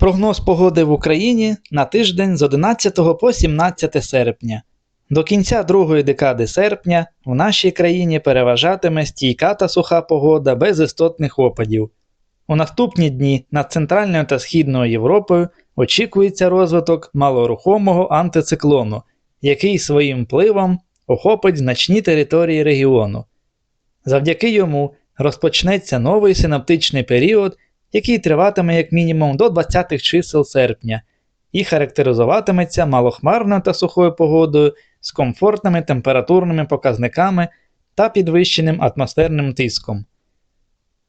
Прогноз погоди в Україні на тиждень з 11 по 17 серпня. До кінця другої декади серпня в нашій країні переважатиме стійка та суха погода без істотних опадів. У наступні дні над Центральною та Східною Європою очікується розвиток малорухомого антициклону, який своїм впливом охопить значні території регіону. Завдяки йому розпочнеться новий синаптичний період, який триватиме як мінімум до 20-х чисел серпня, і характеризуватиметься малохмарною та сухою погодою з комфортними температурними показниками та підвищеним атмосферним тиском.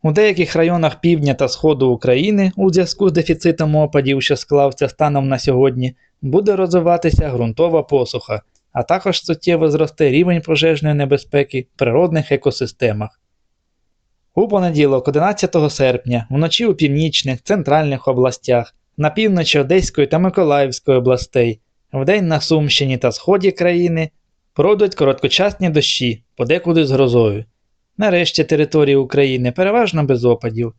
У деяких районах півдня та сходу України у зв'язку з дефіцитом опадів, що склався станом на сьогодні, буде розвиватися ґрунтова посуха, а також суттєво зросте рівень пожежної небезпеки в природних екосистемах. У понеділок, 11 серпня, вночі у північних, центральних областях, на півночі Одеської та Миколаївської областей, вдень на Сумщині та сході країни пройдуть короткочасні дощі, подекуди з грозою. Нарешті території України переважно без опадів.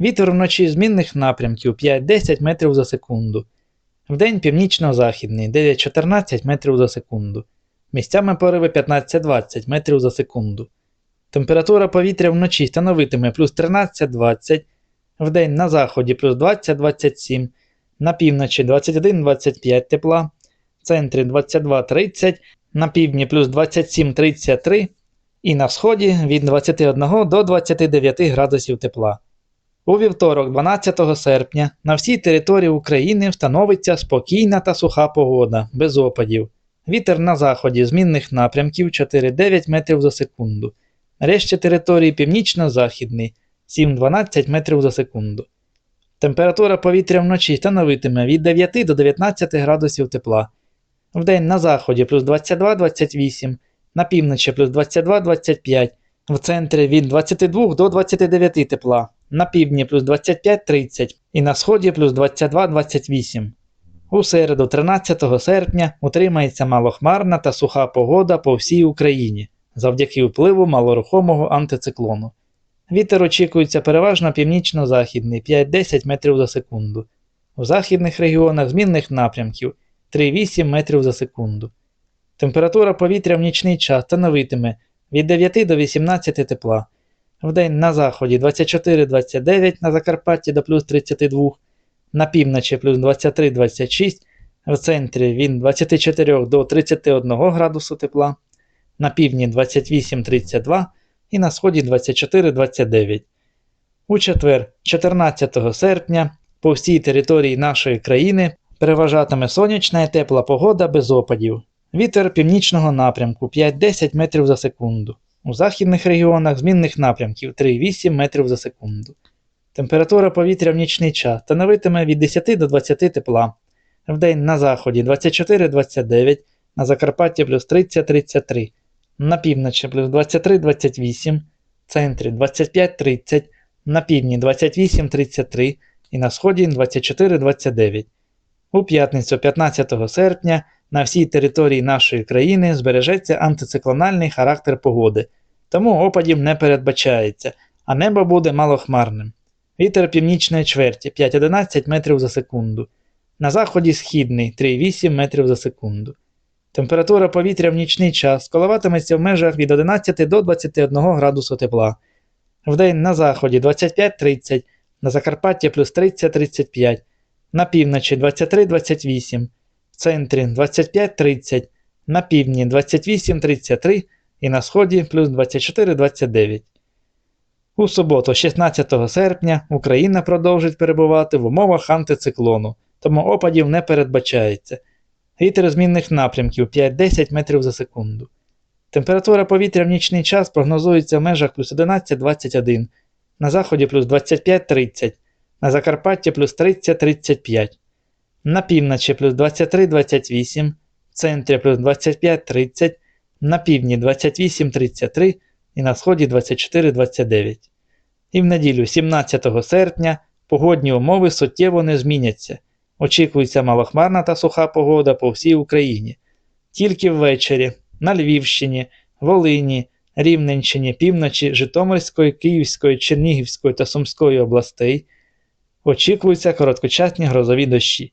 Вітер вночі змінних напрямків 5-10 метрів за секунду. Вдень північно-західний 9-14 метрів за секунду. Місцями пориви 15-20 метрів за секунду. Температура повітря вночі становитиме плюс 13-20, вдень на заході плюс 20-27, на півночі 21-25 тепла, в центрі 22-30, на півдні плюс 27-33 і на сході від 21 до 29 градусів тепла. У вівторок, 12 серпня, на всій території України встановиться спокійна та суха погода, без опадів. Вітер на заході змінних напрямків 4-9 метрів за секунду. Решті території північно-західний 7-12 метрів за секунду. Температура повітря вночі становитиме від 9 до 19 градусів тепла. Вдень на заході плюс 22-28, на півночі плюс 22-25, в центрі від 22 до 29 тепла, на півдні плюс 25-30 і на сході плюс 22-28. У середу, 13 серпня, утримається малохмарна та суха погода по всій Україні завдяки впливу малорухомого антициклону. Вітер очікується переважно північно-західний 5-10 метрів за секунду. У західних регіонах змінних напрямків 3-8 метрів за секунду. Температура повітря в нічний час становитиме від 9 до 18 тепла. Вдень на заході 24-29 на Закарпатті до плюс 32, на півночі плюс 23-26, в центрі від 24 до 31 градусу тепла, на півдні 28-32 і на сході 24-29. У четвер, 14 серпня, по всій території нашої країни переважатиме сонячна і тепла погода без опадів. Вітер північного напрямку 5-10 метрів за секунду. У західних регіонах змінних напрямків 3-8 метрів за секунду. Температура повітря в нічний час становитиме від 10 до 20 тепла. Вдень на заході 24-29, на Закарпатті плюс 30-33, на півночі плюс 23-28, в центрі 25-30, на півдні 28-33 і на сході 24-29. У п'ятницю 15 серпня на всій території нашої країни збережеться антициклональний характер погоди, тому опадів не передбачається, а небо буде малохмарним. Вітер північної чверті 5-11 метрів за секунду. На заході східний 3,8 метрів за секунду. Температура повітря в нічний час коливатиметься в межах від 11 до 21 градусу тепла. Вдень на заході 25-30, на Закарпатті плюс 30-35, на півночі 23-28, в центрі 25-30, на півдні 28-33 і на сході плюс 24-29. У суботу, 16 серпня, Україна продовжить перебувати в умовах антициклону, тому опадів не передбачається. Вітер змінних напрямків 5-10 метрів за секунду. Температура повітря в нічний час прогнозується в межах плюс 11-21, на заході плюс 25-30, на Закарпатті плюс 30-35, на півночі плюс 23-28, в центрі плюс 25-30, на півдні 28-33 і на сході 24-29. І в неділю 17 серпня погодні умови суттєво не зміняться. Очікується малохмарна та суха погода по всій Україні. Тільки ввечері на Львівщині, Волині, Рівненщині, півночі Житомирської, Київської, Чернігівської та Сумської областей, Очікуються короткочасні грозові дощі.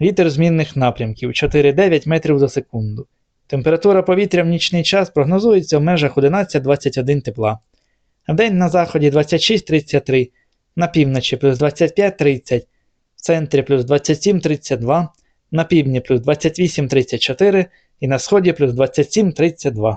Вітер змінних напрямків 4-9 метрів за секунду. Температура повітря в нічний час прогнозується в межах 11-21 тепла. Вдень на заході 26-33, на півночі плюс 25-30, в центрі плюс 27-32, на півдні плюс 28-34 і на сході плюс 27-32.